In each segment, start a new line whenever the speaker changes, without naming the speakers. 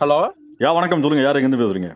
Hello?
யா வணக்கம். சொல்லுங்க. யார் எங்கேருந்து பேசுறீங்க?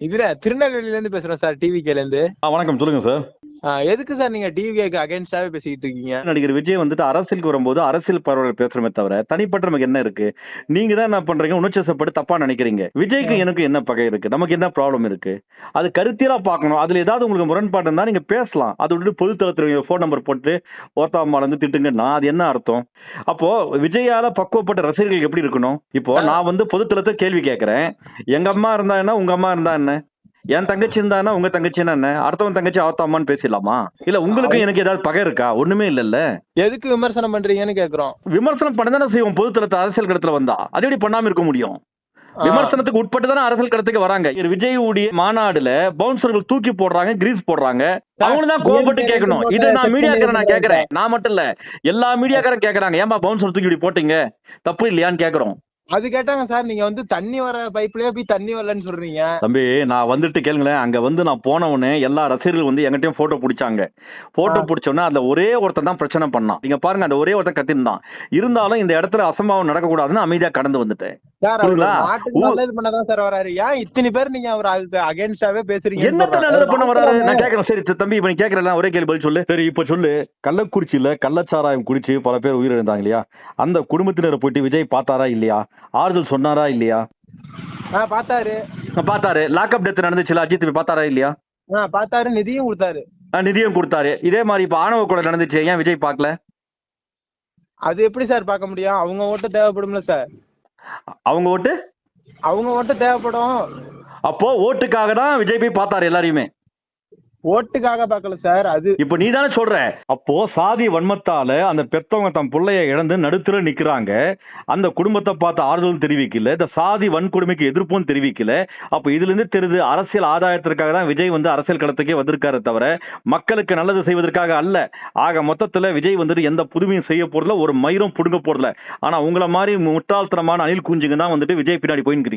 இதுல திருநெல்வேலில இருந்து பேசுறோம் சார் டிவிகேல இருந்து
ஆ வணக்கம். சொல்லுங்க சார்.
எதுக்கு சார் நீங்க டிவிகேக்கு அகைன்ஸ்டாவே பேசிக்கிட்டு இருக்கீங்க?
நடிகர் விஜய் வந்துட்டு அரசியலுக்கு வரும்போது அரசியல் பரவல் பேசுறமே தவிர தனிப்பட்ட நமக்கு என்ன இருக்கு? நீங்க தான் என்ன பண்றீங்க? உணர்ச்சிசப்பட்டு தப்பா நினைக்கிறீங்க. விஜய்க்கு எனக்கு என்ன பகை இருக்கு? நமக்கு என்ன ப்ராப்ளம் இருக்கு? அது கருத்தியலா பார்க்கணும். அதுல ஏதாவது உங்களுக்கு முரண்பாடு இருந்தா நீங்க பேசலாம். அது விட்டு பொது தளத்துல ஃபோன் நம்பர் போட்டு ஓத்தாமால இருந்து திட்டுங்கன்னா அது என்ன அர்த்தம்? அப்போ விஜயால பக்குவப்பட்ட ரசிகர்கள் எப்படி இருக்கணும்? இப்போ நான் வந்து பொது தளத்தை கேள்வி கேட்கறேன் எங்க அம்மா இருந்தா என்ன? உங்க அம்மா இருந்தா என்ன? என் தங்கச்சி இருந்தானா உங்க தங்கச்சின்னா என்ன அடுத்தவன் தங்கச்சி அவத்தாமான்னு பேசிடலாமா? இல்ல உங்களுக்கு எனக்கு ஏதாவது பகை இருக்கா? ஒண்ணுமே இல்லல்ல.
எதுக்கு விமர்சனம் பண்றீங்கன்னு கேக்குறோம்.
விமர்சனம் பண்ண தானே செய்வோம் பொதுத்தளத்தை அரசியல் கடத்துல வந்தா. அது எப்படி பண்ணாம இருக்க முடியும்? விமர்சனத்துக்கு உட்பட்டு தானே அரசியல் கடத்துக்கு வராங்க. விஜய் உடைய மாநாடுல பவுன்சர்கள் தூக்கி போடுறாங்க கிரீஸ் போடுறாங்க. அவங்க தான் கோவப்பட்டு கேட்கணும். இதை நான் மீடியாக்காரன் நான் கேட்கறேன். நான் மட்டும் இல்ல. எல்லா மீடியாக்காரன் கேட்கறாங்க ஏன்பா பவுன்சர் தூக்கி இப்படி போட்டீங்க? தப்பு இல்லையான்னு கேட்கறோம்
அது கேட்டாங்க சார் நீங்க வந்து தண்ணி வர பைப்லயே போய் தண்ணி வரலன்னு சொல்றீங்க.
தம்பி நான் வந்துட்டு கேளுங்களேன். அங்க வந்து நான் போன உடனே எல்லா ரசிகர்கள் வந்து எங்கிட்டயும் போட்டோ பிடிச்சாங்க. போட்டோ பிடிச்ச உடனே அதுல ஒரே ஒருத்தன் தான் பிரச்சனை பண்ணான். நீங்க பாருங்க அந்த ஒரே ஒருத்தன் கத்திருந்தான் இருந்தாலும் இந்த இடத்துல அசம்பாவம் நடக்கக்கூடாதுன்னு அமைதியா கடந்து வந்துட்டேன்.
இத்தனை பேர் நீங்க அவர் அகைன்ஸ்டாவே பேசுறீங்க
என்னத்த நல்லது பண்ண வராரு? நான் கேக்குறேன். சரி தம்பி இப்ப நீ கேக்குறல ஒரே கேள்வி பதில் சொல்லு. சரி இப்ப சொல்லு. கள்ளக்குறிச்சியில கள்ளச்சாராயம் குடிச்சு பல பேர் உயிரிழந்தாங்க இல்லையா? அந்த குடும்பத்தினரை போயிட்டு விஜய் பார்த்தாரா இல்லையா? ஆறுதல் சொன்னாரா இல்லையா?
ஆஹ் பார்த்தாரு.
பார்த்தாரு. லாக்அப் டெத் நடந்துச்சுல அஜித் பார்த்தாரா இல்லையா?
ஆஹ் பார்த்தாரு. நிதியும் கொடுத்தாரு.
ஆஹ் நிதியம் கொடுத்தாரு. இதே மாதிரி இப்ப ஆணவ கொலை நடந்துச்சு. ஏன் விஜய் பார்க்கல?
அது எப்படி சார் பார்க்க முடியும்? அவங்க ஓட்டு தேவைப்படும்ல சார்.
அவங்க ஓட்டு?
அவங்க ஓட்டு தேவைப்படும்.
அப்போ ஓட்டுக்காக தான் விஜய் போய் பார்த்தாரு எல்லாரையுமே.
ஓட்டுக்காக பார்க்கல சார். அது
இப்ப நீ தானே சொல்ற. அப்போ சாதி வன்மத்தால அந்த பெத்தவங்க தம் பிள்ளைய இழந்து நடுத்துல நிக்கிறாங்க. அந்த குடும்பத்தை பார்த்து ஆறுதல் தெரிவிக்கல. இந்த சாதி வன்கொடுமைக்கு எதிர்ப்பும் தெரிவிக்கல. அப்ப இதுல இருந்து தெரியுது அரசியல் ஆதாயத்திற்காக தான் விஜய் வந்து அரசியல் களத்துக்கே வந்திருக்காரு தவிர மக்களுக்கு நல்லது செய்வதற்காக அல்ல. ஆக மொத்தத்துல விஜய் வந்துட்டு எந்த புதுமையும் செய்ய போறதுல ஒரு மயிரும் புடுங்க போறதுல ஆனா உங்களை மாதிரி முட்டாள்தனமான அணில் குஞ்சுங்க தான் வந்துட்டு விஜய் பின்னாடி போயின்னு